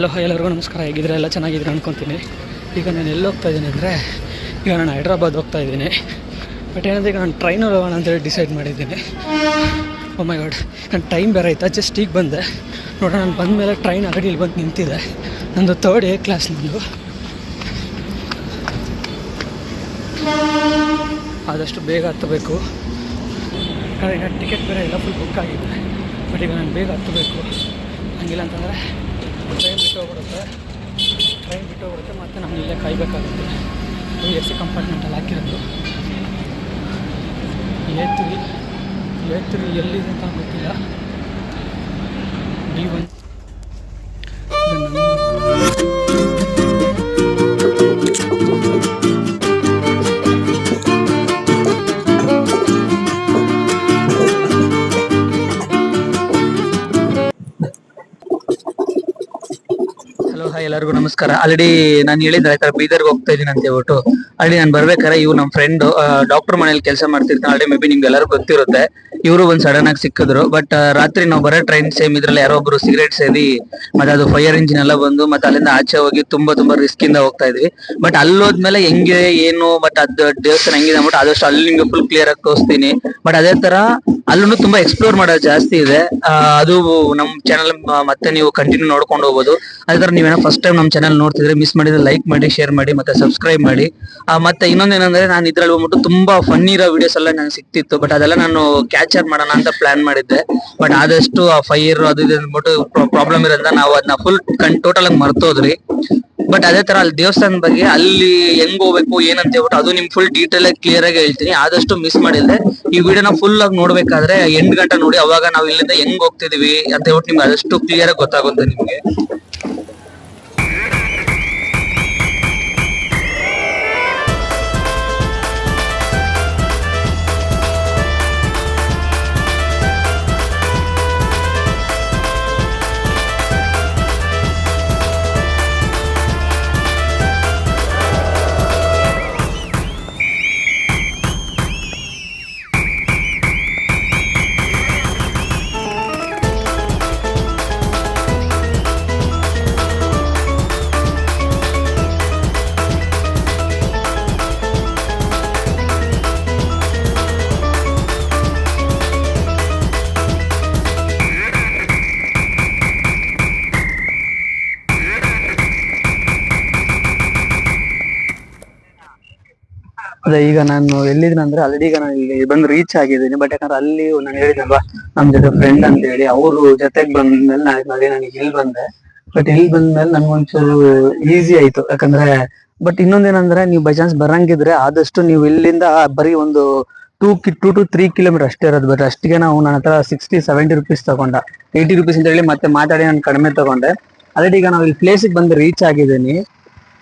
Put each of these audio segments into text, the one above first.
Hello ಎಲ್ಲರಿಗೂ ನಮಸ್ಕಾರ. ಹೇಗಿದ್ರೆ ಎಲ್ಲ ಚೆನ್ನಾಗಿದ್ರೆ ಅಂದ್ಕೊತೀನಿ ಈಗ ನಾನು ಎಲ್ಲಿ ಹೋಗ್ತಾ ಇದ್ದೀನಿ ಅಂದರೆ, ಈಗ ನಾನು ಹೈದ್ರಾಬಾದ್ ಹೋಗ್ತಾ ಇದ್ದೀನಿ. ಬಟ್ ಏನಂದರೆ, ಈಗ ನಾನು ಟ್ರೈನಲ್ಲಿ ಹೋಗೋಣ ಅಂತೇಳಿ ಡಿಸೈಡ್ ಮಾಡಿದ್ದೀನಿ. ಮೈ ಗಾಡ್ ನನ್ನ ಟೈಮ್ ಬೇರೆ ಆಯ್ತಾ? ಜಸ್ಟ್ ಈಗ ಬಂದೆ. ನೋಡೋಣ, ನಾನು ಬಂದ ಮೇಲೆ ಟ್ರೈನ್ ಆಲ್ರೆಡಿ ಇಲ್ಲಿ ಬಂದು ನಿಂತಿದೆ. ನಂದು ತರ್ಡ್ ಏ ಕ್ಲಾಸ್ ನಂದು. ಆದಷ್ಟು ಬೇಗ ಹತ್ತಬೇಕು. ಈಗ ಟಿಕೆಟ್ ಬೇರೆ ಎಲ್ಲ ಫುಲ್ ಬುಕ್ ಆಗಿದೆ. ಬಟ್ ಈಗ ನಾನು ಬೇಗ ಹತ್ತಬೇಕು. ಹಂಗಿಲ್ಲ ಅಂತಂದರೆ ಟ್ರೈನ್ ಬಿಟ್ಟು ಹೋಗ್ಬಿಡುತ್ತೆ. ಟ್ರೈನ್ ಬಿಟ್ಟು ಹೋಗ್ಬಿಡುತ್ತೆ, ಮತ್ತು ನಾನು ಇಲ್ಲೇ ಕಾಯಬೇಕಾಗುತ್ತೆ. ಎ ಸಿ ಕಂಪಾರ್ಟ್ಮೆಂಟಲ್ಲಿ ಹಾಕಿರೋದು. ಎ ತ್ರೀ ಎ ತ್ರೀ ಎಲ್ಲಿದೆ ಅಂತ ಗೊತ್ತಿಲ್ಲ. ಡಿ ಒನ್ ಹಾಯ್, ಎಲ್ಲರಿಗೂ ನಮಸ್ಕಾರ. ಆಲ್ರೆಡಿ ನಾನು ಹೇಳಿದ್ರೆ ಆಯ್ತಾ ಬೀದರ್ಗೆ ಹೋಗ್ತಾ ಇದ್ದೀನಿ ಅಂತ ಹೇಳ್ಬಿಟ್ಟು. ಆಲ್ರೆಡಿ ನಾನು ಬರ್ಬೇಕಾರೆ ಇವ್ರು ನಮ್ಮ ಫ್ರೆಂಡ್ ಡಾಕ್ಟರ್ ಮನೇಲಿ ಕೆಲಸ ಮಾಡ್ತಿರ್ತಾನೆ. ಆಲ್ರೆಡಿ ಮೇ ಬಿ ನಿಮ್ಗೆ ಎಲ್ಲರಿಗೂ ಗೊತ್ತಿರುತ್ತೆ. ಇವರು ಒಂದು ಸಡನ್ ಆಗಿ ಸಿಕ್ಕಿದ್ರು. ಬಟ್ ರಾತ್ರಿ ನಾವು ಬರೋ ಟ್ರೈನ್ ಸೇಮ್ ಇದ್ರಲ್ಲಿ ಯಾರೋ ಒಬ್ರು ಸಿಗರೇಟ್ ಸೇರಿ ಮತ್ತೆ ಅದು ಫೈರ್ ಇಂಜಿನ್ ಎಲ್ಲ ಬಂದು, ಮತ್ತೆ ಅಲ್ಲಿಂದ ಆಚೆ ಹೋಗಿ ತುಂಬಾ ತುಂಬಾ ರಿಸ್ಕ್ ಇಂದ ಹೋಗ್ತಾ ಇದ್ವಿ. ಬಟ್ ಅಲ್ಲಿ ಹೋದ್ಮೇಲೆ ಹೆಂಗೆ, ಏನು ಬಟ್ ಅದು ದೇವಸ್ಥಾನ ಹೆಂಗಿದೆ ಅಂದ್ಬಿಟ್ಟು ಆದಷ್ಟು ಅಲ್ಲಿ ನಿಮ್ಗೆ ಫುಲ್ ಕ್ಲಿಯರ್ ಆಗಿ ತೋರಿಸ್ತೀನಿ. ಬಟ್ ಅದೇ ತರ ಅಲ್ಲೂ ತುಂಬಾ ಎಕ್ಸ್ಪ್ಲೋರ್ ಮಾಡೋದು ಜಾಸ್ತಿ ಇದೆ. ಅದು ನಮ್ಮ ಚಾನಲ್ ಮತ್ತೆ ನೀವು ಕಂಟಿನ್ಯೂ ನೋಡ್ಕೊಂಡು ಹೋಗ್ಬೋದು. ಅದೇ ತರ ನೀವೇನೋ ಫಸ್ಟ್ ಟೈಮ್ ನಮ್ಮ ಚಾನಲ್ ನೋಡ್ತಿದ್ರೆ ಮಿಸ್ ಮಾಡಿದ್ರೆ ಲೈಕ್ ಮಾಡಿ ಶೇರ್ ಮಾಡಿ, ಮತ್ತೆ ಸಬ್ಸ್ಕ್ರೈಬ್ ಮಾಡಿ. ಮತ್ತೆ ಇನ್ನೊಂದೇನಂದ್ರೆ ನಾನು ಇದ್ರಲ್ಲಿ ಹೋಗ್ಬಿಟ್ಟು ತುಂಬಾ ಫನ್ ಇರೋ ವಿಡಿಯೋಸ್ ಎಲ್ಲ ನನಗೆ ಸಿಕ್ತಿತ್ತು. ಬಟ್ ಅದೆಲ್ಲ ನಾನು ಕ್ಯಾಚರ್ ಮಾಡೋಣ ಅಂತ ಪ್ಲಾನ್ ಮಾಡಿದ್ದೆ. ಬಟ್ ಆದಷ್ಟು ಆ ಫೈರ್ ಅದು ಇದು ಅಂದ್ಬಿಟ್ಟು ಪ್ರಾಬ್ಲಮ್ ಇರೋದ್ರಿಂದ ನಾವು ಅದನ್ನ ಫುಲ್ ಟೋಟಲ್ ಆಗಿ ಮರ್ತೋದ್ರಿ ಬಟ್ ಅದೇ ತರ ಅಲ್ಲಿ ದೇವಸ್ಥಾನದ ಬಗ್ಗೆ ಅಲ್ಲಿ ಹೆಂಗ್ ಹೋಗ್ಬೇಕು, ಏನಂತ ಹೇಳ್ಬಿಟ್ಟು ಅದು ನಿಮ್ ಫುಲ್ ಡೀಟೇಲ್ ಆಗಿ ಕ್ಲಿಯರ್ ಆಗಿ ಹೇಳ್ತೀನಿ. ಆದಷ್ಟು ಮಿಸ್ ಮಾಡಿದ್ರೆ ಈ ವಿಡಿಯೋನ ಫುಲ್ ಆಗಿ ನೋಡ್ಬೇಕಾದ್ರೆ ಎಂಟ್ ಗಂಟೆ ನೋಡಿ ಅವಾಗ ನಾವು ಇಲ್ಲಿಂದ ಹೆಂಗ್ ಹೋಗ್ತಿದೀವಿ ಅಂತ ಹೇಳ್ಬಿಟ್ಟು ನಿಮ್ಗೆ ಆದಷ್ಟು ಕ್ಲಿಯರ್ ಆಗಿ ಗೊತ್ತಾಗುತ್ತೆ ನಿಮ್ಗೆ. ಅದೇ ಈಗ ನಾನು ಎಲ್ಲಿದ್ದೀನಿ ಅಂದ್ರೆ ಆಲ್ರೆಡಿ ಈಗ ನಾನು ಇಲ್ಲಿ ಬಂದು ರೀಚ್ ಆಗಿದ್ದೀನಿ. ಬಟ್ ಯಾಕಂದ್ರೆ ಅಲ್ಲಿ ನಾನು ಹೇಳಿದಲ್ವಾ ನಮ್ ಜೊತೆ ಫ್ರೆಂಡ್ ಅಂತ ಹೇಳಿ ಅವರು ಜೊತೆಗೆ ಬಂದ್ಮೇಲೆ ನಾನು ನನಗೆ ಇಲ್ಲಿ ಬಂದೆ. ಬಟ್ ಇಲ್ಲಿ ಬಂದ್ಮೇಲೆ ನನ್ಗೊಂಚೂರು ಈಸಿ ಆಯ್ತು. ಯಾಕಂದ್ರೆ ಬಟ್ ಇನ್ನೊಂದೇನಂದ್ರೆ ನೀವು ಬೈ ಚಾನ್ಸ್ ಬರಂಗಿದ್ರೆ ಆದಷ್ಟು ನೀವು ಇಲ್ಲಿಂದ ಬರೀ ಒಂದು ಟೂ ಕಿ ಟೂ ಟು ತ್ರೀ ಕಿಲೋಮೀಟರ್ ಅಷ್ಟೇ ಇರೋದು. ಬಟ್ ಅಷ್ಟಿಗೆ ನಾವು ನನ್ನ ಹತ್ರ ಸಿಕ್ಸ್ಟಿ ಸೆವೆಂಟಿ ರುಪೀಸ್ ತಗೊಂಡ. ಏಯ್ಟಿ ರುಪೀಸ್ ಅಂತ ಹೇಳಿ ಮತ್ತೆ ಮಾತಾಡಿ ನಾನು ಕಡಿಮೆ ತಗೊಂಡೆ. ಆಲ್ರೆಡಿ ಈಗ ನಾವು ಇಲ್ಲಿ ಪ್ಲೇಸಿಗೆ ಬಂದು ರೀಚ್ ಆಗಿದ್ದೀನಿ.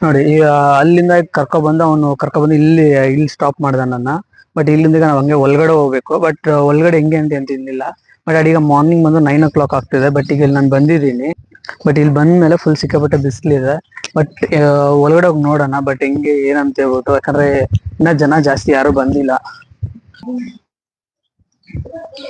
ನೋಡಿ, ಈಗ ಅಲ್ಲಿಂದ ಕರ್ಕೊ ಬಂದು ಅವನು ಕರ್ಕೊ ಬಂದು ಇಲ್ಲಿ ಇಲ್ಲಿ ಸ್ಟಾಪ್ ಮಾಡ್ದ ನನ್ನ. ಬಟ್ ಇಲ್ಲಿಂದ ನಾವು ಹಂಗೆ ಒಳಗಡೆ ಹೋಗ್ಬೇಕು. ಬಟ್ ಒಳಗಡೆ ಹೆಂಗೆ ಅಂತ ಅಂತಿಲ್ಲ ಬಟ್ ಈಗ ಮಾರ್ನಿಂಗ್ ಬಂದು ನೈನ್ ಓ ಕ್ಲಾಕ್ ಆಗ್ತಿದೆ. ಬಟ್ ಈಗ ಇಲ್ಲಿ ನಾನು ಬಂದಿದ್ದೀನಿ. ಬಟ್ ಇಲ್ಲಿ ಬಂದ ಮೇಲೆ ಫುಲ್ ಸಿಕ್ಕಾಪಟ್ಟೆ ಬಿಸಿಲಿದೆ ಬಟ್ ಒಳಗಡೆ ಹೋಗಿ ನೋಡೋಣ. ಬಟ್ ಹೆಂಗೆ, ಏನಂತ ಹೇಳ್ಬಿಟ್ಟು. ಯಾಕಂದ್ರೆ ಇನ್ನ ಜನ ಜಾಸ್ತಿ ಯಾರು ಬಂದಿಲ್ಲ.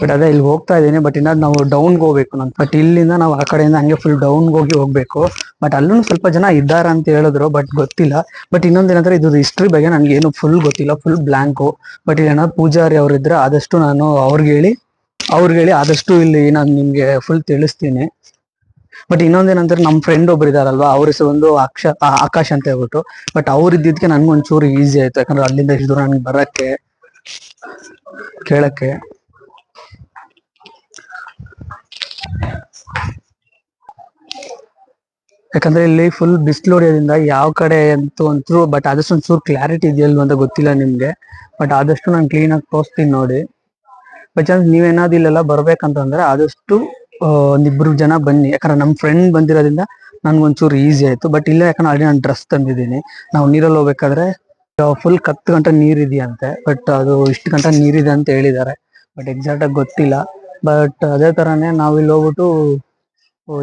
ಬಟ್ ಅದೇ ಇಲ್ಲಿ ಹೋಗ್ತಾ ಇದ್ದೀನಿ ಬಟ್ ಇನ್ನ ನಾವು ಡೌನ್ಗೆ ಹೋಗ್ಬೇಕು ನಾನು. ಬಟ್ ಇಲ್ಲಿಂದ ನಾವು ಆ ಕಡೆಯಿಂದ ಹಂಗೆ ಫುಲ್ ಡೌನ್ಗೆ ಹೋಗಿ ಹೋಗ್ಬೇಕು. ಬಟ್ ಅಲ್ಲೂ ಸ್ವಲ್ಪ ಜನ ಇದ್ದಾರ ಅಂತ ಹೇಳಿದ್ರು ಬಟ್ ಗೊತ್ತಿಲ್ಲ. ಬಟ್ ಇನ್ನೊಂದೇನಂದ್ರೆ ಇದು ಹಿಸ್ಟ್ರಿ ಬಗ್ಗೆ ನನ್ಗೆ ಏನು ಫುಲ್ ಗೊತ್ತಿಲ್ಲ ಫುಲ್ ಬ್ಲಾಂಕು ಬಟ್ ಇಲ್ಲಿ ಏನಾದ್ರು ಪೂಜಾರಿ ಅವ್ರು ಇದ್ರೆ ಆದಷ್ಟು ನಾನು ಅವ್ರಿಗೆ ಹೇಳಿ ಅವ್ರಿಗೆ ಹೇಳಿ ಆದಷ್ಟು ಇಲ್ಲಿ ನಾನು ನಿಮ್ಗೆ ಫುಲ್ ತಿಳಿಸ್ತೀನಿ. ಬಟ್ ಇನ್ನೊಂದೇನಂದ್ರೆ ನಮ್ಮ ಫ್ರೆಂಡ್ ಒಬ್ರು ಇದಾರಲ್ವಾ, ಅವ್ರ ಹೆಸರು ಒಂದು ಅಕ್ಷ ಆಕಾಶ್ ಅಂತ ಹೇಳ್ಬಿಟ್ಟು. ಬಟ್ ಅವ್ರು ಇದ್ದಿದ್ಕೆ ನನ್ಗೊಂಚೂರು ಈಸಿ ಆಯ್ತು, ಯಾಕಂದ್ರೆ ಅಲ್ಲಿಂದ ಇಷ್ಟು ದೂರ ನನ್ಗೆ ಬರಕ್ಕೆ, ಕೇಳಕ್ಕೆ. ಯಾಕಂದ್ರೆ ಇಲ್ಲಿ ಫುಲ್ ಬಿಸಿಲು ಹೊಡೆಯೋದ್ರಿಂದ ಯಾವ ಕಡೆ ಅಂತೂ ಅಂತೂ ಬಟ್ ಆದಷ್ಟು ಒಂಚೂರು ಕ್ಲಾರಿಟಿ ಇದೆಯಲ್ವ ಅಂತ ಗೊತ್ತಿಲ್ಲ ನಿಮ್ಗೆ. ಬಟ್ ಆದಷ್ಟು ನಾನು ಕ್ಲೀನ್ ಆಗಿ ತೋರಿಸ್ತೀನಿ ನೋಡಿ. ಬೈ ಚಾನ್ಸ್ ನೀವೇನಾದ್ರು ಇಲ್ಲೆಲ್ಲ ಬರ್ಬೇಕಂತಂದ್ರೆ ಆದಷ್ಟು ಒಂದಿಬ್ರು ಜನ ಬನ್ನಿ. ಯಾಕಂದ್ರೆ ನಮ್ಮ ಫ್ರೆಂಡ್ ಬಂದಿರೋದ್ರಿಂದ ನನ್ಗೊಂಚೂರು ಈಸಿ ಆಯ್ತು. ಬಟ್ ಇಲ್ಲ ಯಾಕಂದ್ರೆ ಆಲ್ರೆಡಿ ನಾನು ಡ್ರೆಸ್ ತಂದಿದ್ದೀನಿ. ನಾವು ನೀರಲ್ಲಿ ಹೋಗ್ಬೇಕಾದ್ರೆ ಫುಲ್ ಕತ್ತು ಗಂಟೆ ನೀರಿದೆಯಂತೆ. ಬಟ್ ಅದು ಇಷ್ಟು ಗಂಟೆ ನೀರಿದೆ ಅಂತ ಹೇಳಿದ್ದಾರೆ. ಬಟ್ ಎಕ್ಸಾಕ್ಟ್ ಆಗಿ ಗೊತ್ತಿಲ್ಲ. ಬಟ್ ಅದೇ ತರಾನೇ ನಾವು ಇಲ್ಲಿ ಹೋಗ್ಬಿಟ್ಟು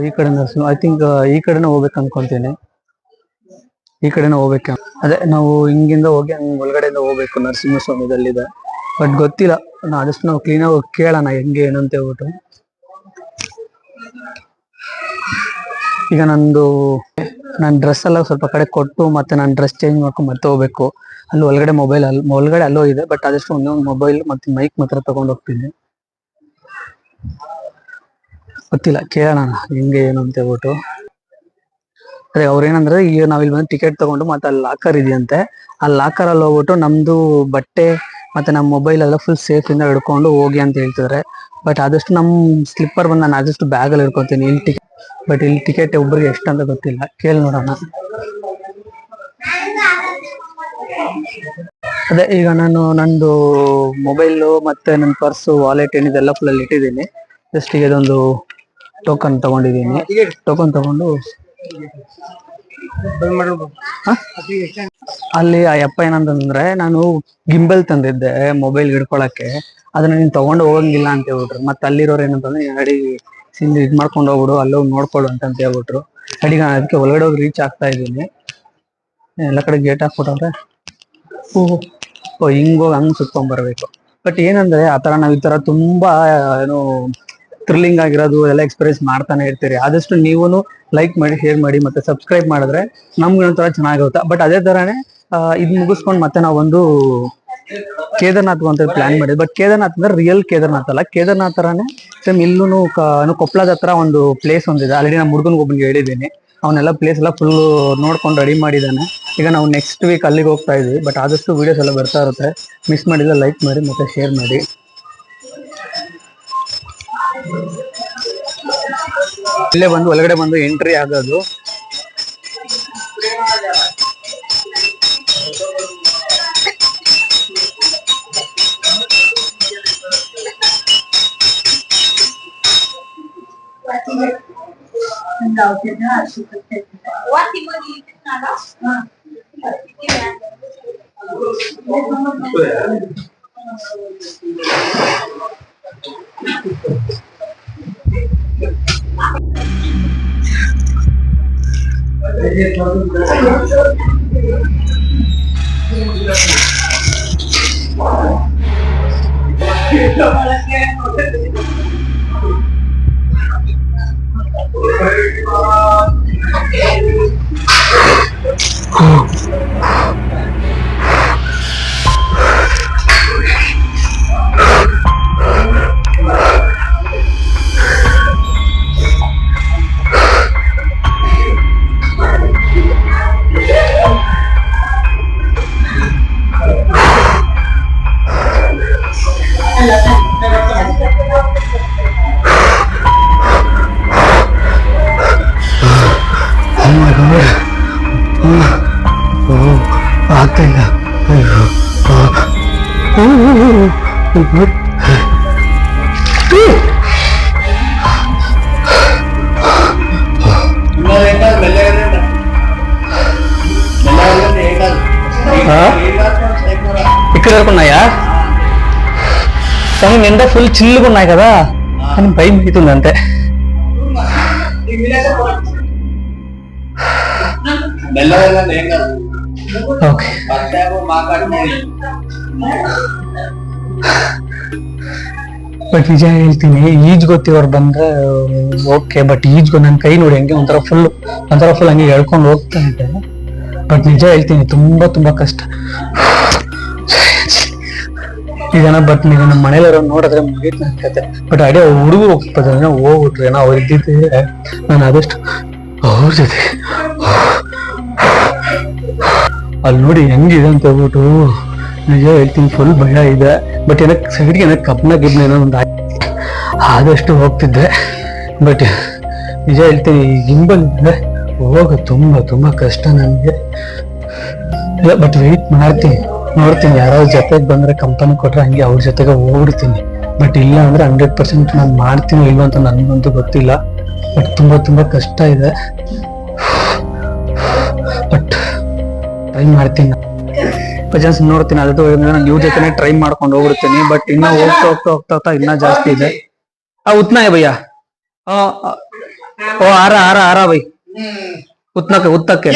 ಈ ಕಡೆ ಐ ಥಿಂಕ್ ಈ ಕಡೆನೇ ಹೋಗ್ಬೇಕು ಅನ್ಕೊಂತೀನಿ. ಈ ಕಡೆನೇ ಹೋಗ್ಬೇಕು ಅದೇ, ನಾವು ಹಿಂಗಿಂದ ಹೋಗಿ ಹಂಗೆ ಒಳಗಡೆಯಿಂದ ಹೋಗ್ಬೇಕು ನರಸಿಂಹಸ್ವಾಮಿದಲ್ಲಿದೆ ಬಟ್ ಗೊತ್ತಿಲ್ಲ, ನಾ ಆದಷ್ಟು ನಾವು ಕ್ಲೀನಾಗಿ ಕೇಳೋಣ ಹೆಂಗೆ, ಏನು ಅಂತ ಹೇಳ್ಬಿಟ್ಟು. ಈಗ ನಂದು ನನ್ನ ಡ್ರೆಸ್ ಎಲ್ಲ ಸ್ವಲ್ಪ ಕಡೆ ಕೊಟ್ಟು ಮತ್ತೆ ನಾನು ಡ್ರೆಸ್ ಚೇಂಜ್ ಮಾಡ್ಕೊಂಡು ಮತ್ತೆ ಹೋಗ್ಬೇಕು. ಅಲ್ಲಿ ಒಳಗಡೆ ಮೊಬೈಲ್ ಅಲ್ಲಿ ಒಳಗಡೆ ಅಲ್ಲೋ ಇದೆ ಬಟ್ ಆದಷ್ಟು ಒಂದೊಂದು ಮೊಬೈಲ್ ಮತ್ತೆ ಮೈಕ್ ಮಾತ್ರ ತಗೊಂಡು ಹೋಗ್ತೀನಿ. ಗೊತ್ತಿಲ್ಲ, ಕೇಳೋಣ ಹೆಂಗೆ ಏನು ಅಂತ ಹೇಳ್ಬಿಟ್ಟು. ಅದೇ, ಅವ್ರೇನಂದ್ರೆ, ಈಗ ನಾವಿಲ್ಲಿ ಬಂದು ಟಿಕೆಟ್ ತಗೊಂಡು ಮತ್ತೆ ಅಲ್ಲಿ ಲಾಕರ್ ಇದೆಯಂತೆ, ಆ ಲಾಕರ್ ಅಲ್ಲಿ ಹೋಗ್ಬಿಟ್ಟು ನಮ್ದು ಬಟ್ಟೆ ಮತ್ತೆ ನಮ್ಮ ಮೊಬೈಲ್ ಎಲ್ಲ ಫುಲ್ ಸೇಫ್ ಇಂದ ಹಿಡ್ಕೊಂಡು ಹೋಗಿ ಅಂತ ಹೇಳ್ತಿದಾರೆ. ಬಟ್ ಆದಷ್ಟು ನಮ್ ಸ್ಲಿಪ್ಪರ್ ಬಂದು ನಾನು ಆದಷ್ಟು ಬ್ಯಾಗ್ ಅಲ್ಲಿ ಹಿಡ್ಕೊತೀನಿ, ಇಲ್ಲಿ ಟಿಕೆಟ್ ಬಟ್ ಇಲ್ಲಿ ಟಿಕೆಟ್ ಒಬ್ಬರಿಗೆ ಎಷ್ಟು ಅಂತ ಗೊತ್ತಿಲ್ಲ. ಕೇಳಿ ನೋಡೋಣ. ಅದೇ ಈಗ ನಾನು ನಂದು ಮೊಬೈಲ್ ಮತ್ತೆ ನನ್ನ ಪರ್ಸು ವಾಲೆಟ್ ಏನಿದೆಲ್ಲ ಫುಲ್ ಅಲ್ಲಿ ಇಟ್ಟಿದ್ದೀನಿ. ಜಸ್ಟ್ ಈಗ ಇದೊಂದು ಟೋಕನ್ ತಗೊಂಡಿದ್ದೀನಿ. ಟೋಕನ್ ತಗೊಂಡು ಅಲ್ಲಿ ಆ ಅಪ್ಪ ಏನಂತಂದ್ರೆ ನಾನು ಗಿಂಬಲ್ ತಂದಿದ್ದೆ ಮೊಬೈಲ್ ಹಿಡ್ಕೊಳಕ್ಕೆ. ಅದನ್ನ ನೀನ್ ತಗೊಂಡು ಹೋಗಂಗಿಲ್ಲ ಅಂತ ಹೇಳ್ಬಿಟ್ರು. ಮತ್ತೆ ಅಲ್ಲಿರೋರು ಏನಂತಂದ್ರೆ ಅಡಿ ಸಿಂಧು ಸಿಂದ್ ಇದ್ ಮಾಡ್ಕೊಂಡು ಹೋಗ್ಬಿಡು ಅಲ್ಲಿ ಹೋಗಿ ನೋಡ್ಕೊಡು ಅಂತ ಹೇಳ್ಬಿಟ್ರು. ಅಡಿಗ ಅದಕ್ಕೆ ಒಳಗಡೆ ಹೋಗಿ ರೀಚ್ ಆಗ್ತಾ ಇದ್ದೀನಿ. ಎಲ್ಲ ಕಡೆ ಗೇಟ್ ಹಾಕ್ಬಿಟ್ಟವ್ರೆ ಓ ಓ, ಹೋಗಿ ಹಂಗ್ ಸುತ್ಕೊಂಡ್ ಬರ್ಬೇಕು. ಬಟ್ ಏನಂದ್ರೆ ಆತರ ನಾವ್ ಈ ತರ ತುಂಬಾ, ಏನು ಥ್ರಿಲ್ಲಿಂಗ್ ಆಗಿರೋದು ಎಲ್ಲ ಎಕ್ಸ್ಪೀರಿಯನ್ಸ್ ಮಾಡ್ತಾನೆ ಇರ್ತೀರಿ. ಆದಷ್ಟು ನೀವು ಲೈಕ್ ಮಾಡಿ ಶೇರ್ ಮಾಡಿ ಮತ್ತೆ ಸಬ್ಸ್ಕ್ರೈಬ್ ಮಾಡಿದ್ರೆ ನಮ್ಗೆ ಒಂಥರ ಚೆನ್ನಾಗಿರುತ್ತೆ. ಬಟ್ ಅದೇ ತರಾನೇ ಇದ್ ಮುಗಿಸ್ಕೊಂಡು ಮತ್ತೆ ನಾವೊಂದು ಕೇದಾರ್ನಾಥ್ ಅಂತ ಪ್ಲಾನ್ ಮಾಡಿದ್ವಿ. ಬಟ್ ಕೇದಾರ್ನಾಥ್ ಅಂದ್ರೆ ರಿಯಲ್ ಕೇದಾರ್ನಾಥ್ ಅಲ್ಲ. ಕೇದಾರ್ನಾಥ್ ತರಾನೇ ಸೇಮ್ ಇಲ್ಲೂ ಕೊಪ್ಪಳದ ಹತ್ರ ಒಂದು ಪ್ಲೇಸ್ ಒಂದಿದೆ. ಆಲ್ರೆಡಿ ನಮ್ಮ ಹುಡುಗನಿಗೆ ಒಬ್ಬನಿಗೆ ಹೇಳಿದ್ದೀನಿ. ಅವನ್ನೆಲ್ಲ ಪ್ಲೇಸ್ ಎಲ್ಲ ಫುಲ್ ನೋಡ್ಕೊಂಡು ರೆಡಿ ಮಾಡಿದ್ದಾನೆ. ಈಗ ನಾವು ನೆಕ್ಸ್ಟ್ ವೀಕ್ ಅಲ್ಲಿಗೆ ಹೋಗ್ತಾ ಇದ್ವಿ ಬಟ್ ಆದಷ್ಟು ವಿಡಿಯೋಸ್ ಎಲ್ಲ ಬರ್ತಾ ಇರುತ್ತೆ. ಮಿಸ್ ಮಾಡಿದ್ರೆ ಲೈಕ್ ಮಾಡಿ, ಮತ್ತೆ ಶೇರ್ ಮಾಡಿ. ಇಲ್ಲೇ ಬಂದು, ಒಳಗಡೆ ಬಂದು ಎಂಟ್ರಿ ಆಗೋದು. Engkau tidak suka What he believe in us? Thank you. ఇక్కడ వరకు ఉన్నాయా కానీ నిండా ఫుల్ చిల్లుగా ఉన్నాయి కదా. అని భయం అవుతుంది అంతే. ఓకే. ಬಟ್ ನಿಜ ಹೇಳ್ತೀನಿ, ಈಜ್ ಗೊತ್ತಿವ್ರು ಬಂದ್ರೆ ಓಕೆ ಬಟ್ ಈಜ್ ನನ್ನ ಕೈ ನೋಡಿ ಹಂಗೆ ಒಂಥರ ಫುಲ್ ಒಂಥರ ಫುಲ್ ಹಂಗೆ ಹೇಳ್ಕೊಂಡು ಹೋಗ್ತಾ ಇದ್ದೆ. ಬಟ್ ನಿಜ ಹೇಳ್ತೀನಿ, ತುಂಬಾ ತುಂಬಾ ಕಷ್ಟ. ಈಗ ಬಟ್ ನೀವು ನಮ್ಮ ಮನೇಲಿರೋ ನೋಡಿದ್ರೆ ಮುಗೀತು ನನ್ನ ಕತೆ. ಬಟ್ ಅದೇ ಹುಡುಗರು ಹೋಗ್ತದೆ ಹೋಗ್ಬಿಟ್ರೆ, ಏನೋ ಅವ್ರು ಇದ್ದಿದ್ರೆ ನಾನು ಆದಷ್ಟು ಅವ್ರ ಜೊತೆ. ಅಲ್ಲಿ ನೋಡಿ ಹೆಂಗಿದೆ ಅಂತ ಹೇಳ್ಬಿಟ್ಟು ನಿಜ ಹೇಳ್ತೀನಿ ಫುಲ್ ಭಯ ಇದೆ. ಬಟ್ ಏನಕ್ಕೆ ಸೈಡ್ಗೆ ಏನಕ್ಕೆ ಕಬ್ನ ಗಿಬ್ನ ಏನೋ ಒಂದು. ಆದಷ್ಟು ಹೋಗ್ತಿದ್ದೆ. ಬಟ್ ನಿಜ ಹೇಳ್ತೀನಿ ಗಿಂಬಲ್ ಇದ್ರೆ ಹೋಗ ತುಂಬ ತುಂಬ ಕಷ್ಟ ನನಗೆ. ಬಟ್ ವೆಯ್ಟ್ ಮಾಡ್ತೀನಿ. ನೋಡ್ತೀನಿ ಯಾರೋ ಜೊತೆಗೆ ಬಂದ್ರೆ ಕಂಪನಿ ಕೊಟ್ಟರೆ ಹಂಗೆ ಅವ್ರ ಜೊತೆಗೆ ಹೋಗ್ಬಿಡ್ತೀನಿ ಬಟ್ ಇಲ್ಲ ಅಂದ್ರೆ ಹಂಡ್ರೆಡ್ ಪರ್ಸೆಂಟ್ ನಾನು ಮಾಡ್ತೀನಿ ಇಲ್ವ ಅಂತ ನನಗಂತೂ ಗೊತ್ತಿಲ್ಲ. ಬಟ್ ತುಂಬ ತುಂಬ ಕಷ್ಟ ಇದೆ. ಬಟ್ ಟ್ರೈ ಮಾಡ್ತೀನಿ. ಪಜನ್ಸ್ ನೋಡ್ತೀನಿ ಅದು ನಾನು ಇವ್ರ ಜೊತೆ ಟ್ರೈ ಮಾಡ್ಕೊಂಡು ಹೋಗ್ಬಿಡ್ತೀನಿ ಬಟ್ ಇನ್ನ ಹೋಗ್ತಾ ಹೋಗ್ತಾ ಹೋಗ್ತಾ ಹೋಗ್ತಾ ಇನ್ನ ಜಾಸ್ತಿ ಇದೆ. ಆ ಉತ್ನಾ ಭಯ್ಯ. ಓ ಆರ ಆರ ಆರ ಬೈ ಉತ್ನಕ್ಕೆ ಉತ್ತಕ್ಕೆ.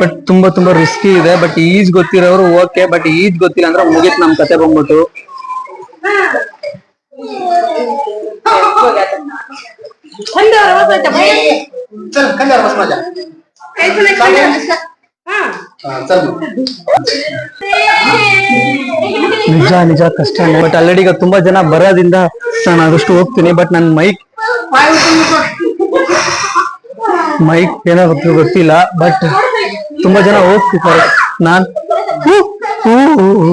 ಬಟ್ ತುಂಬಾ ತುಂಬಾ ರಿಸ್ಕಿ ಇದೆ ಬಟ್ ಈಜ್ ಗೊತ್ತಿರೋರು ಓಕೆ ಬಟ್ ಈಜ್ ಗೊತ್ತಿಲ್ಲ ಅಂದ್ರೆ ಮುಗಿತ್ ನಮ್ ಕತೆ ಬಂದ್ಬಿಟ್ಟು. चल कल्याण बस माझ्या हा, चल मग. ನಿಜ ನಿಜ ಕಷ್ಟ ಬಟ್ ಆಲ್ರೆಡಿ ಈಗ ತುಂಬಾ ಜನ ಬರೋದ್ರಿಂದ ನಾನು ಆದಷ್ಟು ಹೋಗ್ತೀನಿ ಬಟ್ ನನ್ ಮೈಕ್ ಮೈಕ್ ಏನಾಗುತ್ತೆ ಗೊತ್ತಿಲ್ಲ ಬಟ್ ತುಂಬಾ ಜನ ಹೋಗ್ತಿದ್ದಾರೆ ನಾನ್ ಹೂ, ಹೂ, ಹೂ, ಹೂ.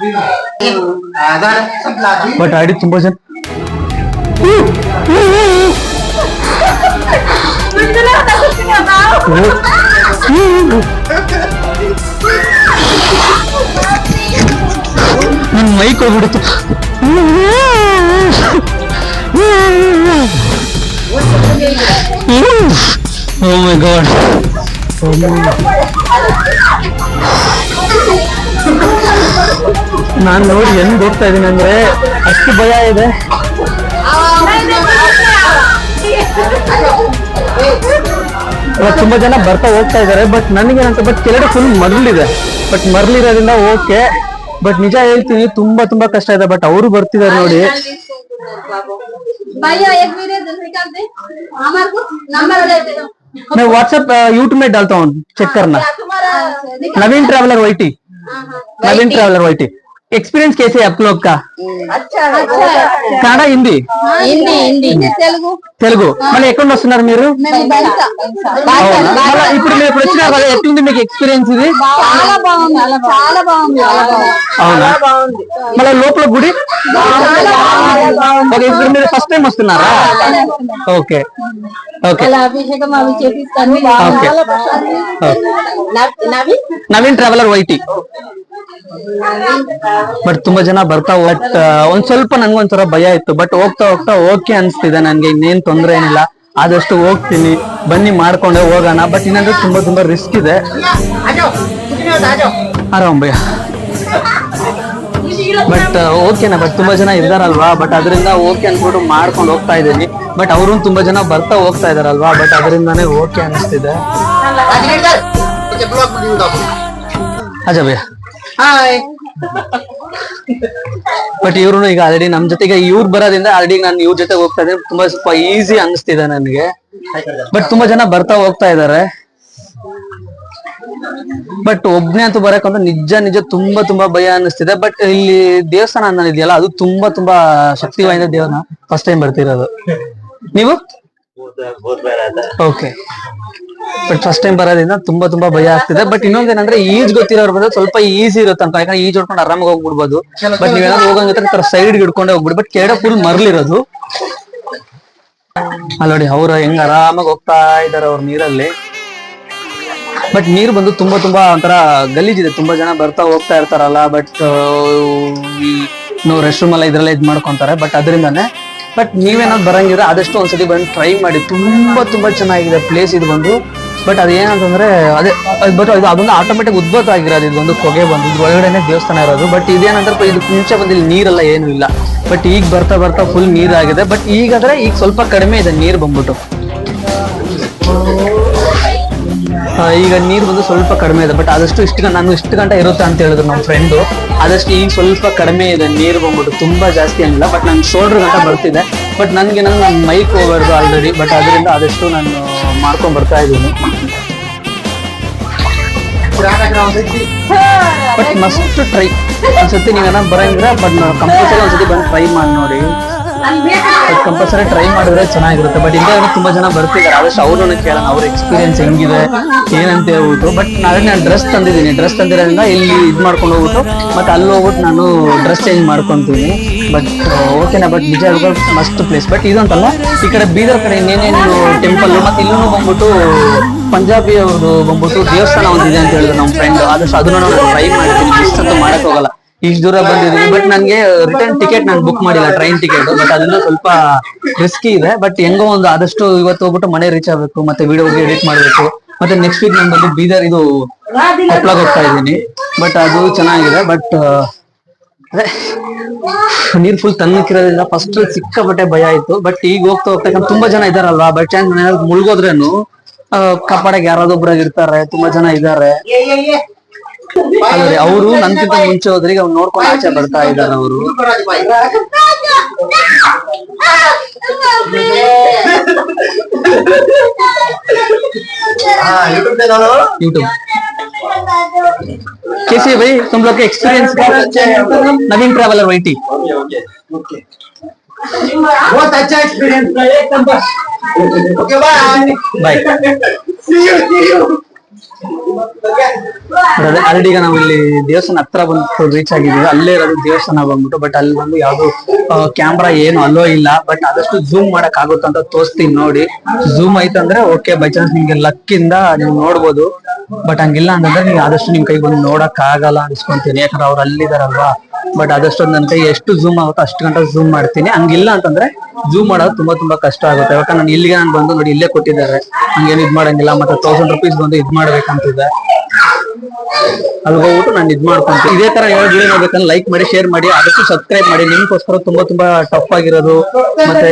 हा, झालं. संपला आता. ಬಟ್ ಆಡಿ ತುಂಬಾ ಜನ ಹೂ, ಹೂ, ಹೂ. ಹೂ, ಹೂ. ನನ್ ಮೈಕ್ ಹೋಗ್ಬಿಡುತ್ತೆ ಓ ಮೈ ಗಾಡ್ ನಾನು ನೋಡಿ ಹೆಂಗ್ ಹೋಗ್ತಾ ಇದೀನಿ ಅಂದ್ರೆ ಅಷ್ಟು ಭಯ ಇದೆ ತುಂಬಾ ಜನ ಬರ್ತಾ ಹೋಗ್ತಾ ಇದಾರೆ ಬಟ್ ನನಗೇನಂತ ಬಟ್ ಕೆಳಗಡೆ ಫುಲ್ ಮರಳಿದೆ ಬಟ್ ಮರಳಿರೋದ್ರಿಂದ ಓಕೆ ಬಟ್ ನಿಜ ಹೇಳ್ತೀನಿ ತುಂಬಾ ತುಂಬಾ ಕಷ್ಟ ಇದೆ ಬಟ್ ಅವರು ಬರ್ತಿದಾರೆ ನೋಡಿ भैया एक वीडियो जल्दी निकाल दे हमारे को नंबर दे दे मैं व्हाट्सएप यूट्यूब में डालता हूँ चेक करना तुम्हारा Naveen traveller YT Naveen traveller YT experience कैसे है आप लोग का अच्छा अच्छा కన్నడ హిందీ हिंदी हिंदी तेलुगु తెలుగు మళ్ళీ ఎక్కడ వస్తున్నారు మీరు మేము బయట అవునా? మళ్ళా ఇప్పుడు మీరు ఇప్పుడు వచ్చినారు కదా ఎట్లుంది మీకు ఎక్స్పీరియన్స్ ఇది చాలా బాగుంది చాలా బాగుంది చాలా బాగుంది అవునా మళ్ళీ లోపల గుడి ఓకే ఇప్పుడు మీరు ఫస్ట్ టైం వస్తున్నారా ఓకే ఓకే అలా అభిషేకం అవి ಬಟ್ ತುಂಬಾ ಜನ ಬರ್ತಾ ಬಟ್ ಒಂದ್ ಸ್ವಲ್ಪ ನನ್ಗೊಂಥರ ಭಯ ಇತ್ತು. ಬಟ್ ಹೋಗ್ತಾ ಹೋಗ್ತಾ ಓಕೆ ಅನ್ಸ್ತಿದೆ ನನ್ಗೆ ಇನ್ನೇನ್ ತೊಂದರೆ ಏನಿಲ್ಲ. ಆದಷ್ಟು ಹೋಗ್ತೀನಿ. ಬನ್ನಿ ಮಾಡ್ಕೊಂಡೆ ಹೋಗೋಣ. ಬಟ್ ಇನ್ನಂದ್ರೆ ತುಂಬಾ ತುಂಬಾ ರಿಸ್ಕ್ ಇದೆ. ಆರಾಮ್ ಭಯ. ಬಟ್ ಓಕೆನಾ ಬಟ್ ತುಂಬಾ ಜನ ಇದ್ದಾರಲ್ವಾ? ಬಟ್ ಅದರಿಂದ ಓಕೆ ಅನ್ಬಿಟ್ಟು ಮಾಡ್ಕೊಂಡು ಹೋಗ್ತಾ ಇದ್ದೀನಿ. ಬಟ್ ಅವರು ತುಂಬಾ ಜನ ಬರ್ತಾ ಹೋಗ್ತಾ ಇದಾರಲ್ವಾ ಬಟ್ ಅದರಿಂದಾನೇ ಓಕೆ ಅನಿಸ್ತಿದೆ. ಅಜಯ್ ಭಯ. ಬಟ್ ಇವ್ರು ಈಗ ಆಲ್ರೆಡಿ ನಮ್ ಜೊತೆಗೆ ಇವ್ರು ಬರೋದ್ರಿಂದ ಆಲ್ರೆಡಿ ನಾನು ಇವ್ರ ಜೊತೆ ಹೋಗ್ತಾ ಇದ್ದೀನಿ. ತುಂಬಾ ಸ್ವಲ್ಪ ಈಸಿ ಅನಿಸ್ತಿದೆ ನನಗೆ. ಬಟ್ ತುಂಬಾ ಜನ ಬರ್ತಾ ಹೋಗ್ತಾ ಇದಾರೆ ಬಟ್ ಒಬ್ನೇ ಅಂತೂ ಬರಕಂತ ನಿಜ ನಿಜ ತುಂಬಾ ತುಂಬಾ ಭಯ ಅನಿಸ್ತಿದೆ. ಬಟ್ ಇಲ್ಲಿ ದೇವಸ್ಥಾನ ಅನ್ನೋದಿದೆಯಲ್ಲ, ಅದು ತುಂಬಾ ತುಂಬಾ ಶಕ್ತಿ ವಾಯ್ದ ದೇವನ ಫಸ್ಟ್ ಟೈಮ್ ಬರ್ತಿರೋದು. ನೀವು? ಓಕೆ ಬಟ್ ಫಸ್ಟ್ ಟೈಮ್ ಬರೋದ್ರಿಂದ ತುಂಬಾ ತುಂಬಾ ಭಯ ಆಗ್ತಿದೆ. ಬಟ್ ಇನ್ನೊಂದೇನಂದ್ರೆ ಈಜ್ ಗೊತ್ತಿರೋರ್ ಬಂದ್ರೆ ಸ್ವಲ್ಪ ಈಸಿ ಇರುತ್ತೆ ಅಂತ ಯಾಕಂದ್ರೆ ಈಜ್ ಹೊಡ್ಕೊಂಡು ಆರಾಮಾಗಿ ಹೋಗ್ಬಿಡ್ಬೋದು. ಬಟ್ ನೀವೇನಾದ್ರು ಹೋಗಂಗಿದ್ರೆ ಸೈಡ್ ಹಿಡ್ಕೊಂಡೆ ಹೋಗ್ಬಿಡಿ. ಬಟ್ ಕೆಳಗಡೆ ಫುಲ್ ಮರ್ಲಿರೋದು. ಅಲ್ಲೋಡಿ ಅವ್ರು ಹೆಂಗ್ ಆರಾಮಾಗಿ ಹೋಗ್ತಾ ಇದಾರೆ ಅವ್ರ ನೀರಲ್ಲಿ. ಬಟ್ ನೀರು ಬಂದು ತುಂಬಾ ತುಂಬಾ ಒಂಥರ ಗಲೀಜಿದೆ ತುಂಬಾ ಜನ ಬರ್ತಾ ಹೋಗ್ತಾ ಇರ್ತಾರಲ್ಲ. ಬಟ್ ಈ ರೆಸ್ಟ್ ರೂಮ್ ಎಲ್ಲ ಇದ್ರಲ್ಲ ಇದ್ ಮಾಡ್ಕೊಂತಾರೆ. ಬಟ್ ಅದರಿಂದಾನೆ ಬಟ್ ನೀವೇನಾದ್ರು ಬರಂಗಿದ್ರೆ ಆದಷ್ಟು ಒಂದ್ಸತಿ ಬಂದು ಟ್ರೈ ಮಾಡಿ. ತುಂಬಾ ತುಂಬಾ ಚೆನ್ನಾಗಿದೆ ಪ್ಲೇಸ್ ಇದು ಬಂದು. ಬಟ್ ಅದೇನಂತಂದ್ರೆ ಅದೇ ಬಟ್ ಇದು ಅದೊಂದು ಆಟೋಮೆಟಿಕ್ ಉದ್ಭತ ಆಗಿರೋದು ಇದು ಒಂದು ಕೊಗೆ ಬಂದು. ಇದ್ರ ಒಳಗಡೆನೆ ದೇವಸ್ಥಾನ ಇರೋದು. ಬಟ್ ಇದೇನಂದ್ರೆ ಇದು ಮುಂಚೆ ಬಂದು ಇಲ್ಲಿ ನೀರೆಲ್ಲ ಏನು ಇಲ್ಲ. ಬಟ್ ಈಗ ಬರ್ತಾ ಬರ್ತಾ ಫುಲ್ ನೀರಾಗಿದೆ. ಬಟ್ ಈಗಾದ್ರೆ ಈಗ ಸ್ವಲ್ಪ ಕಡಿಮೆ ಇದೆ, ನೀರು ಬಂದ್ಬಿಟ್ಟು. ಈಗ ನೀರು ಬಂದು ಸ್ವಲ್ಪ ಕಡಿಮೆ ಇದೆ ಬಟ್ ಆದಷ್ಟು ಇಷ್ಟು ಗಂಟೆ, ನಾನು ಇಷ್ಟು ಗಂಟೆ ಇರುತ್ತೆ ಅಂತ ಹೇಳಿದ್ರು ನಮ್ಮ ಫ್ರೆಂಡು ಆದಷ್ಟು ಈಗ ಸ್ವಲ್ಪ ಕಡಿಮೆ ಇದೆ ನೀರು ಬಂದ್ಬಿಟ್ಟು, ತುಂಬ ಜಾಸ್ತಿ ಏನಿಲ್ಲ ಬಟ್ ನನ್ನ ಶೋಲ್ಡ್ರ್ ಗಂಟ ಬರ್ತಿದೆ. ಬಟ್ ನನಗೆ ನನ್ನ ಮೈಕ್ ಹೋಗ್ಬಾರ್ದು ಆಲ್ರೆಡಿ ಬಟ್ ಅದರಿಂದ ಆದಷ್ಟು ನಾನು ಮಾಡ್ಕೊಂಡು ಬರ್ತಾ ಇದ್ದೀನಿ. ಬಟ್ ಮಸ್ಟ್ ಟ್ರೈ ಒಂದ್ಸತಿ ನೀವೇನ ಬರಂಗಿಲ್ಲ ಬಟ್ ಕಂಪಲ್ಸರಿ ಒಂದ್ಸತಿ ಬಂದು ಟ್ರೈ ಮಾಡಿ ನೋಡಿ. ಕಂಪಲ್ಸರಿ ಟ್ರೈ ಮಾಡಿದ್ರೆ ಚೆನ್ನಾಗಿರುತ್ತೆ. ಬಟ್ ಇಂದ ತುಂಬಾ ಜನ ಬರ್ತಿದ್ದಾರೆ. ಆದಷ್ಟು ಅವ್ರನ್ನ ಕೇಳೋಣ, ಅವ್ರ ಎಕ್ಸ್ಪೀರಿಯನ್ಸ್ ಹೆಂಗಿದೆ, ಏನಂತ ಹೇಳ್ಬಿಟ್ಟು. ಬಟ್ ನಾಳೆ ನಾನು ಡ್ರೆಸ್ ತಂದಿದ್ದೀನಿ. ಡ್ರೆಸ್ ತಂದಿರೋದ್ರಿಂದ ಇಲ್ಲಿ ಇದು ಮಾಡ್ಕೊಂಡು ಹೋಗ್ಬಿಟ್ಟು, ಮತ್ತೆ ಅಲ್ಲಿ ಹೋಗ್ಬಿಟ್ಟು ನಾನು ಡ್ರೆಸ್ ಚೇಂಜ್ ಮಾಡ್ಕೊತೀನಿ. ಬಟ್ ಓಕೆನಾ ಬಟ್ ನಿಜ ಮಸ್ತ್ ಪ್ಲೇಸ್ ಬಟ್ ಇದಂತಲ್ಲ, ಈ ಕಡೆ ಬೀದರ್ ಕಡೆ ಇನ್ನೇನೇನು ಟೆಂಪಲ್ ಮತ್ತೆ ಇಲ್ಲೂ ಬಂದ್ಬಿಟ್ಟು ಪಂಜಾಬಿ ಅವ್ರದ್ದು ಬಂದ್ಬಿಟ್ಟು ದೇವಸ್ಥಾನ ಒಂದಿದೆ ಅಂತ ಹೇಳಿದ್ರು ನಮ್ಮ ಫ್ರೆಂಡ್ ಆದಷ್ಟು ಅದನ್ನ ನಾವು ಟ್ರೈ ಮಾಡಿದ್ದೀನಿ. ಇಷ್ಟಂತೂ ಹೋಗಲ್ಲ. ಇಷ್ಟು ದೂರ ಬಂದಿದ್ದೀನಿ. ಬಟ್ ನನಗೆ ರಿಟರ್ನ್ ಟಿಕೆಟ್ ನಾನು ಬುಕ್ ಮಾಡಿಲ್ಲ ಟ್ರೈನ್ ಟಿಕೆಟ್ ಬಟ್ ಅದರಿಂದ ಸ್ವಲ್ಪ ರಿಸ್ಕಿ ಇದೆ. ಬಟ್ ಹೆಂಗೋ ಒಂದು ಆದಷ್ಟು ಇವತ್ತು ಹೋಗ್ಬಿಟ್ಟು ಮನೆ ರೀಚ್ ಆಗ್ಬೇಕು ಮತ್ತೆ ವಿಡಿಯೋ ಎಡಿಟ್ ಮಾಡ್ಬೇಕು. ಮತ್ತೆ ನೆಕ್ಸ್ಟ್ ವೀಕ್ ನಾನು ಬಂದು ಬೀದರ್ ಇದು ಕೊಪ್ಪಳಕ್ಕೆ ಹೋಗ್ತಾ ಇದ್ದೀನಿ. ಬಟ್ ಅದು ಚೆನ್ನಾಗಿದೆ. ಬಟ್ ಅದೇ ನೀರ್ ಫುಲ್ ತನ್ನಕ್ಕಿರೋದಿಲ್ಲ ಫಸ್ಟ್ ಸಿಕ್ಕಾಪಟ್ಟೆ ಭಯ ಆಯ್ತು. ಬಟ್ ಈಗ ಹೋಗ್ತಾ ಹೋಗ್ತಾ ತುಂಬಾ ಜನ ಇದಾರಲ್ವಾ ಬೈ ಚಾನ್ಸ್ ಮುಳುಗೋದ್ರೇನು ಕಾಪಾಡಕ್ ಯಾರಾದೊಬ್ರಾಗ ಇರ್ತಾರೆ ತುಂಬಾ ಜನ ಇದಾರೆ ಅಲ್ರಿ ಅವರು ನನ್ಕಿಂತ ಮುಂಚೆ ಹೋದ್ರೆ ಈಗ ಅವ್ರು ನೋಡ್ಕೊಂಡು ಆಚೆ ಬರ್ತಾ ಇದಾರೆ ಅವರು हाँ यूट्यूब पे डालो यूट्यूब कैसे है भाई तुम लोग का एक्सपीरियंस नवीन ट्रैवलर वाईटी बहुत अच्छा एक्सपीरियंस था एक number okay bye bye see you see you already ಈಗ ನಾವು ಇಲ್ಲಿ ದೇವಸ್ಥಾನ ಹತ್ರ ಬಂದು ರೀಚ್ ಆಗಿದ್ದೀವಿ. ಅಲ್ಲೇ ಇರೋದು ದೇವಸ್ಥಾನ ಬಂದ್ಬಿಟ್ಟು ಬಟ್ ಅಲ್ಲಿ ಬಂದು ಯಾವ್ದು ಕ್ಯಾಮ್ರಾ ಏನು ಅಲ್ಲೋ ಇಲ್ಲ. ಬಟ್ ಆದಷ್ಟು ಝೂಮ್ ಮಾಡಕ್ ಆಗುತ್ತೆ ಅಂತ ತೋರಿಸ್ತೀನಿ ನೋಡಿ. ಝೂಮ್ ಐತಂದ್ರೆ ಓಕೆ ಬೈ ಚಾನ್ಸ್ ನಿಮ್ಗೆ ಲಕ್ ಇಂದ ನೀವು ನೋಡ್ಬೋದು. ಬಟ್ ಹಂಗಿಲ್ಲ ಅಂತಂದ್ರೆ ನೀವು ಆದಷ್ಟು ನಿಮ್ ಕೈ ಬಂದು ನೋಡಕ್ ಆಗಲ್ಲ ಅನ್ಸ್ಕೊಂತೀನಿ. ಯಾಕಂದ್ರೆ ಅವ್ರು ಅಲ್ಲಿದಾರಲ್ವಾ? ಬಟ್ ಆದಷ್ಟು ನನ್ನ ಕೈ ಎಷ್ಟು ಝೂಮ್ ಆಗುತ್ತೋ ಅಷ್ಟು ಗಂಟೆ ಝೂಮ್ ಮಾಡ್ತೀನಿ. ಹಂಗಿಲ್ಲ ಅಂತಂದ್ರೆ ಝೂಮ್ ಮಾಡೋದು ತುಂಬಾ ತುಂಬಾ ಕಷ್ಟ ಆಗುತ್ತೆ. ಯಾಕಂದ್ರೆ ನಾನು ಇಲ್ಲಿಗೆ ನಾನು ಬಂದು ನೋಡಿ ಇಲ್ಲೇ ಕೊಟ್ಟಿದ್ದಾರೆ. ಹಂಗೇನು ಇದ್ ಮಾಡಂಗಿಲ್ಲ. ಮತ್ತೆ ತೌಸಂಡ್ ರುಪೀಸ್ ಬಂದು ಇದ್ ಮಾಡ್ಬೇಕಂತಿದೆ. ಅಲ್ಲಿ ಹೋಗ್ಬಿಟ್ಟು ನಾನು ಇದ್ ಮಾಡ್ಕೊಂತೀನಿ. ಇದೇ ತರ ಯಾವ ವಿಡಿಯೋ ಲೈಕ್ ಮಾಡಿ ಶೇರ್ ಮಾಡಿ, ಅದಕ್ಕೂ ಸಬ್ಸ್ಕ್ರೈಬ್ ಮಾಡಿ. ನಿಮ್ಗೋಸ್ಕರ ತುಂಬಾ ತುಂಬಾ ಟಫ್ ಆಗಿರೋದು. ಮತ್ತೆ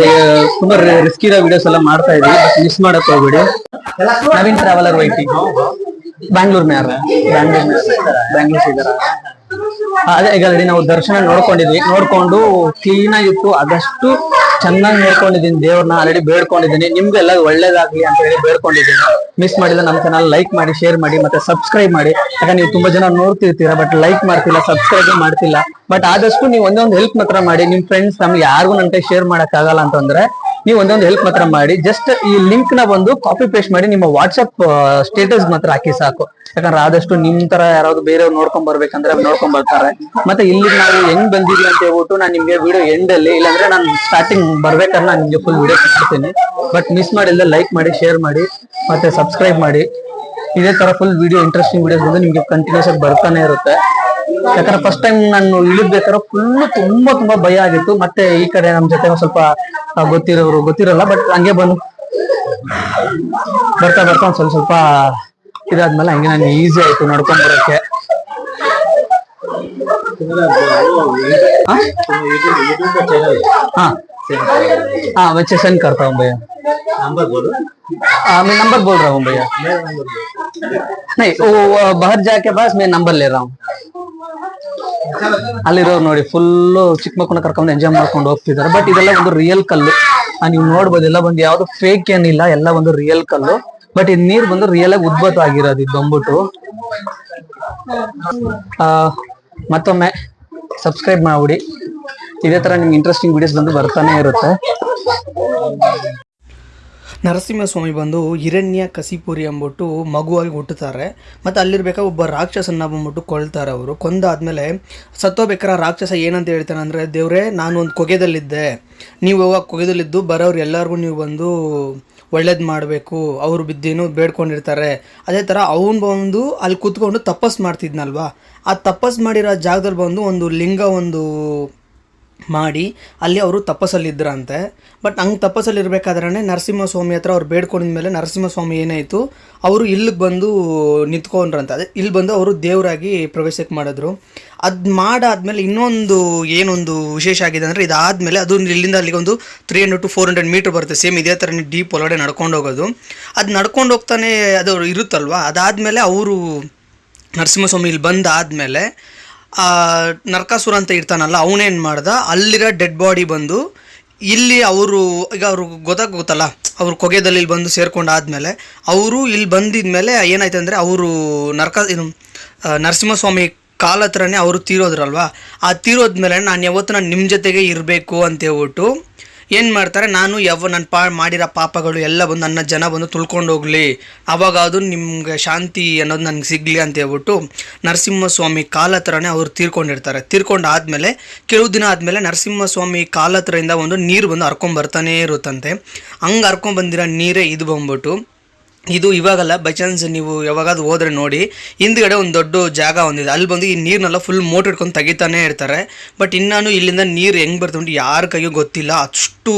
ತುಂಬಾ ರಿಸ್ಕ್ ಇರೋ ವಿಡಿಯೋಸ್ ಎಲ್ಲ ಮಾಡ್ತಾ ಇದೀವಿ. ಮಿಸ್ ಮಾಡಕ್ ಹೋಗ್ಬಿಡಿ. ನವೀನ್ ಟ್ರಾವೆಲರ್ ವೈಟಿ ಬ್ಯಾಂಗ್ಳೂರ್ ಮೇಯರ್ ಬ್ಯಾಂಗ್ಳೂರ್ ಬ್ಯಾಂಗ್ಳೂರ್ ಇದಾರ ಅದೇ ಈಗ already ನಾವು ದರ್ಶನ ನೋಡ್ಕೊಂಡಿದ್ವಿ. ನೋಡ್ಕೊಂಡು ಕ್ಲೀನ್ ಆಗಿತ್ತು ಆದಷ್ಟು ಚೆನ್ನಾಗಿ ನೋಡ್ಕೊಂಡಿದ್ದೀನಿ. ದೇವ್ರನ್ನ ಆಲ್ರೆಡಿ ಬೇಡ್ಕೊಂಡಿದ್ದೀನಿ. ನಿಮ್ಗೆಲ್ಲ ಒಳ್ಳೇದಾಗ್ಲಿ ಅಂತ ಹೇಳಿ ಬೇಡ್ಕೊಂಡಿದ್ದೀನಿ. ಮಿಸ್ ಮಾಡಿದ್ರೆ ನಮ್ಮ ಚಾನಲ್ ಲೈಕ್ ಮಾಡಿ ಶೇರ್ ಮಾಡಿ, ಮತ್ತೆ ಸಬ್ಸ್ಕ್ರೈಬ್ ಮಾಡಿ. ಯಾಕಂದ್ರೆ ನೀವು ತುಂಬಾ ಜನ ನೋಡ್ತಿರ್ತೀರಾ ಬಟ್ ಲೈಕ್ ಮಾಡ್ತಿಲ್ಲ ಸಬ್ಸ್ಕ್ರೈಬ್ ಮಾಡ್ತಿಲ್ಲ. ಬಟ್ ಆದಷ್ಟು ನೀವು ಒಂದೊಂದು ಹೆಲ್ಪ್ ಮಾತ್ರ ಮಾಡಿ. ನಿಮ್ ಫ್ರೆಂಡ್ಸ್ ನಮ್ಗೆ ಯಾರಿಗೂ ನನ್ನ ಶೇರ್ ಮಾಡಕ್ ಆಗಲ್ಲ ಅಂತಂದ್ರೆ ನೀವು ಒಂದೊಂದು ಹೆಲ್ಪ್ ಮಾತ್ರ ಮಾಡಿ ಜಸ್ಟ್ ಈ ಲಿಂಕ್ನ ಬಂದು ಕಾಪಿ ಪೇಸ್ಟ್ ಮಾಡಿ ನಿಮ್ಮ ವಾಟ್ಸ್ಆಪ್ ಸ್ಟೇಟಸ್ ಮಾತ್ರ ಹಾಕಿ ಸಾಕು. ಯಾಕಂದ್ರೆ ಆದಷ್ಟು ನಿಮ್ ತರ ಯಾರಾದ್ರು ಬೇರೆಯವ್ರು ನೋಡ್ಕೊಂಡ್ ಬರ್ಬೇಕಂದ್ರೆ ನೋಡ್ಕೊಂಡ್ ಬರ್ತಾರೆ. ಮತ್ತೆ ಇಲ್ಲಿ ನಾವು ಹೆಂಗ್ ಬಂದಿದ್ವಿ ಅಂತ ಹೇಳ್ಬಿಟ್ಟು ನಾನು ನಿಮ್ಗೆ ವಿಡಿಯೋ ಎಂಡ್ ಅಲ್ಲಿ, ಇಲ್ಲಾಂದ್ರೆ ನಾನು ಸ್ಟಾರ್ಟಿಂಗ್ ಬರ್ಬೇಕಾದ್ರೆ ನಾನು ನಿಮ್ಗೆ ಫುಲ್ ವಿಡಿಯೋ ಕೊಡ್ತೀನಿ. ಬಟ್ ಮಿಸ್ ಮಾಡಿಲ್ಲ ಲೈಕ್ ಮಾಡಿ ಶೇರ್ ಮಾಡಿ, ಮತ್ತೆ ಸಬ್ಸ್ಕ್ರೈಬ್ ಮಾಡಿ. ಇದೇ ತರ ಫುಲ್ ವಿಡಿಯೋ ಇಂಟ್ರೆಸ್ಟಿಂಗ್ ವಿಡಿಯೋಸ್ ಬಂದು ನಿಮ್ಗೆ ಕಂಟಿನ್ಯೂಸ್ ಆಗಿ ಬರ್ತಾನೆ ಇರುತ್ತೆ. ಯಾಕಂದ್ರೆ ಫಸ್ಟ್ ಟೈಮ್ ನಾನು ಇಳಿದ್ಬೇಕಾದ್ರೆ ಫುಲ್ ತುಂಬಾ ತುಂಬಾ ಭಯ ಆಗಿತ್ತು ಮತ್ತೆ ಈ ಕಡೆ ನಮ್ ಜೊತೆ ಸ್ವಲ್ಪ ಗೊತ್ತಿರೋರು ಗೊತ್ತಿರಲ್ಲ ಬಟ್ ಹಂಗೆ ಬಂದು ಬರ್ತಾ ಬರ್ತಾ ಒಂದ್ ಸ್ವಲ್ಪ ಸ್ವಲ್ಪ ಇದಾದ್ಮೇಲೆ ಹಂಗೆ ನಾನು ಈಸಿ ಆಯ್ತು ನಡ್ಕೊಂಡ್ ಬರೋಕೆ हाँ? हाँ हाँ बच्चे सेंड करता हूँ भैया नंबर बोलो हाँ मैं नंबर बोल रहा हूँ भैया नहीं वो वो बाहर जाके पास मैं नंबर ले रहा हूँ ಅಲ್ಲಿರೋರು ನೋಡಿ ಫುಲ್ಲು ಚಿಕ್ಕ ಮಕ್ಕಳನ್ನ ಕರ್ಕೊಂಡು ಎಂಜಾಯ್ ಮಾಡ್ಕೊಂಡು ಹೋಗ್ತಿದ್ದಾರೆ ಬಟ್ ಇದೆಲ್ಲ ಒಂದು ರಿಯಲ್ ಕಲ್ಲು ಆ, ನೀವು ನೋಡ್ಬೋದು ಎಲ್ಲ ಬಂದು ಯಾವ್ದು ಫೇಕ್ ಏನಿಲ್ಲ ಎಲ್ಲ ಒಂದು ರಿಯಲ್ ಕಲ್ಲು ಬಟ್ ಇದು ನೀರ್ ಬಂದು ರಿಯಲ್ ಆಗಿ ಉದ್ಭತ ಆಗಿರೋದು ಇದು ಬಂದ್ಬಿಟ್ಟು ಆ, ಮತ್ತೊಮ್ಮೆ ಸಬ್ಸ್ಕ್ರೈಬ್ ಮಾಡ್ಬಿಡಿ ಇದೇ ತರ ನಿಮ್ಗೆ ಇಂಟ್ರೆಸ್ಟಿಂಗ್ ವಿಡಿಯೋಸ್ ಬಂದು ಬರ್ತಾನೆ ಇರುತ್ತೆ. ನರಸಿಂಹಸ್ವಾಮಿ ಬಂದು ಹಿರಣ್ಯ ಕಸಿಪುರಿ ಅಂದ್ಬಿಟ್ಟು ಮಗುವಾಗಿ ಹುಟ್ಟುತ್ತಾರೆ. ಮತ್ತು ಅಲ್ಲಿರ್ಬೇಕಾದ್ರೆ ಒಬ್ಬ ರಾಕ್ಷಸನ್ನ ಬಂದ್ಬಿಟ್ಟು ಕೊಳ್ತಾರೆ ಅವರು. ಕೊಂದಾದ್ಮೇಲೆ ಸತ್ತೋಬೇಕಾರೆ ರಾಕ್ಷಸ ಏನಂತ ಹೇಳ್ತಾನೆ ಅಂದರೆ, ದೇವ್ರೆ, ನಾನು ಒಂದು ಕೊಗೆದಲ್ಲಿದ್ದೆ. ನೀವು ಯಾವಾಗ ಕೊಗೆದಲ್ಲಿದ್ದು ಬರೋರು ಎಲ್ಲರಿಗೂ ನೀವು ಬಂದು ಒಳ್ಳೇದು ಮಾಡಬೇಕು. ಅವರು ಬಿದ್ದೇನು ಬೇಡ್ಕೊಂಡಿರ್ತಾರೆ. ಅದೇ ಥರ ಅವನು ಬಂದು ಅಲ್ಲಿ ಕೂತ್ಕೊಂಡು ತಪಸ್ ಮಾಡ್ತಿದ್ನಲ್ವಾ? ಆ ತಪಸ್ ಮಾಡಿರೋ ಜಾಗದಲ್ಲಿ ಬಂದು ಒಂದು ಲಿಂಗ, ಒಂದು ಮಾಡಿ ಅಲ್ಲಿ ಅವರು ತಪಸ್ಸಲ್ಲಿದ್ದರಂತೆ. ಬಟ್ ಹಂಗೆ ತಪಸ್ಸಲ್ಲಿರ್ಬೇಕಾದ್ರೆ ನರಸಿಂಹಸ್ವಾಮಿ ಹತ್ರ ಅವ್ರು ಬೇಡ್ಕೊಂಡಿದ್ಮೇಲೆ ನರಸಿಂಹಸ್ವಾಮಿ ಏನಾಯಿತು ಅವರು ಇಲ್ಲಿಗೆ ಬಂದು ನಿಂತ್ಕೊಂಡ್ರಂತೆ. ಅದೇ ಇಲ್ಲಿ ಬಂದು ಅವರು ದೇವರಾಗಿ ಪ್ರವೇಶಕ್ಕೆ ಮಾಡಿದ್ರು. ಅದು ಮಾಡಾದ್ಮೇಲೆ ಇನ್ನೊಂದು ಏನೊಂದು ವಿಶೇಷ ಆಗಿದೆ ಅಂದರೆ ಇದಾದಮೇಲೆ ಅದು ಇಲ್ಲಿಂದ ಅಲ್ಲಿಗೆ ಒಂದು three hundred to four hundred metre ಬರುತ್ತೆ. ಸೇಮ್ ಇದೇ ಥರನೇ ಡೀಪ್ ಒಳಗಡೆ ನಡ್ಕೊಂಡು ಹೋಗೋದು. ಅದು ನಡ್ಕೊಂಡು ಹೋಗ್ತಾನೆ ಅದು ಇರುತ್ತಲ್ವ? ಅದಾದಮೇಲೆ ಅವರು ನರಸಿಂಹಸ್ವಾಮಿ ಇಲ್ಲಿ ಬಂದಾದಮೇಲೆ ನರಕಾಸುರ ಅಂತ ಇರ್ತಾನಲ್ಲ, ಅವನೇನು ಮಾಡ್ದ? ಅಲ್ಲಿರೋ ಡೆಡ್ ಬಾಡಿ ಬಂದು, ಇಲ್ಲಿ ಅವರು, ಈಗ ಅವರು ಗೊತ್ತಾಗುತ್ತಲ್ಲ ಅವರು ಕೊಗೆದಲ್ಲಿ ಇಲ್ಲಿ ಬಂದು ಸೇರ್ಕೊಂಡಾದ್ಮೇಲೆ ಅವರು ಇಲ್ಲಿ ಬಂದಿದ್ಮೇಲೆ ಏನಾಯ್ತು ಅಂದರೆ, ಅವರು ನರಕ, ಇದು ನರಸಿಂಹಸ್ವಾಮಿ ಕಾಲ ಹತ್ರನೇ ಅವರು ತೀರೋದ್ರಲ್ವಾ? ಆ ತೀರೋದ್ಮೇಲೆ ನಾನು ಯಾವತ್ತು ನಾನು ನಿಮ್ಮ ಜೊತೆಗೆ ಇರಬೇಕು ಅಂತ ಹೇಳ್ಬಿಟ್ಟು ಏನು ಮಾಡ್ತಾರೆ? ನಾನು ಯಾವ ನನ್ನ ಪಾ, ಮಾಡಿರೋ ಪಾಪಗಳು ಎಲ್ಲ ಬಂದು ನನ್ನ ಜನ ಬಂದು ತುಳ್ಕೊಂಡು ಹೋಗಲಿ. ಅವಾಗ ಅದು ನಿಮ್ಗೆ ಶಾಂತಿ ಅನ್ನೋದು ನನಗೆ ಸಿಗಲಿ ಅಂತ ಹೇಳ್ಬಿಟ್ಟು ನರಸಿಂಹಸ್ವಾಮಿ ಕಾಲ ಹತ್ರನೇ ಅವ್ರು ತೀರ್ಕೊಂಡಿರ್ತಾರೆ. ತೀರ್ಕೊಂಡು ಆದಮೇಲೆ, ಕೆಲವು ದಿನ ಆದಮೇಲೆ ನರಸಿಂಹಸ್ವಾಮಿ ಕಾಲ ಹತ್ರದಿಂದ ಒಂದು ನೀರು ಬಂದು ಹರ್ಕೊಂಬರ್ತಾನೇ ಇರುತ್ತಂತೆ. ಹಂಗೆ ಹರ್ಕೊಂಡು ಬಂದಿರೋ ನೀರೇ ಇದು ಬಂದ್ಬಿಟ್ಟು ಇದು ಇವಾಗಲ್ಲ. ಬೈ ಚಾನ್ಸ್ ನೀವು ಯಾವಾಗಾದ್ರೂ ಹೋದ್ರೆ ನೋಡಿ. ಹಿಂದ್ಗಡೆ ಒಂದು ದೊಡ್ಡ ಜಾಗ ಒಂದಿದೆ. ಅಲ್ಲಿ ಬಂದು ಈ ನೀರನ್ನೆಲ್ಲ ಫುಲ್ ಮೋಟ್ ಹಿಡ್ಕೊಂಡು ತೆಗಿತಾನೆ ಇರ್ತಾರೆ. ಬಟ್ ಇನ್ನಾನು ಇಲ್ಲಿಂದ ನೀರು ಹೆಂಗ್ ಬರ್ತುಂಟು ಯಾರ ಕೈಯೂ ಗೊತ್ತಿಲ್ಲ. ಅಷ್ಟು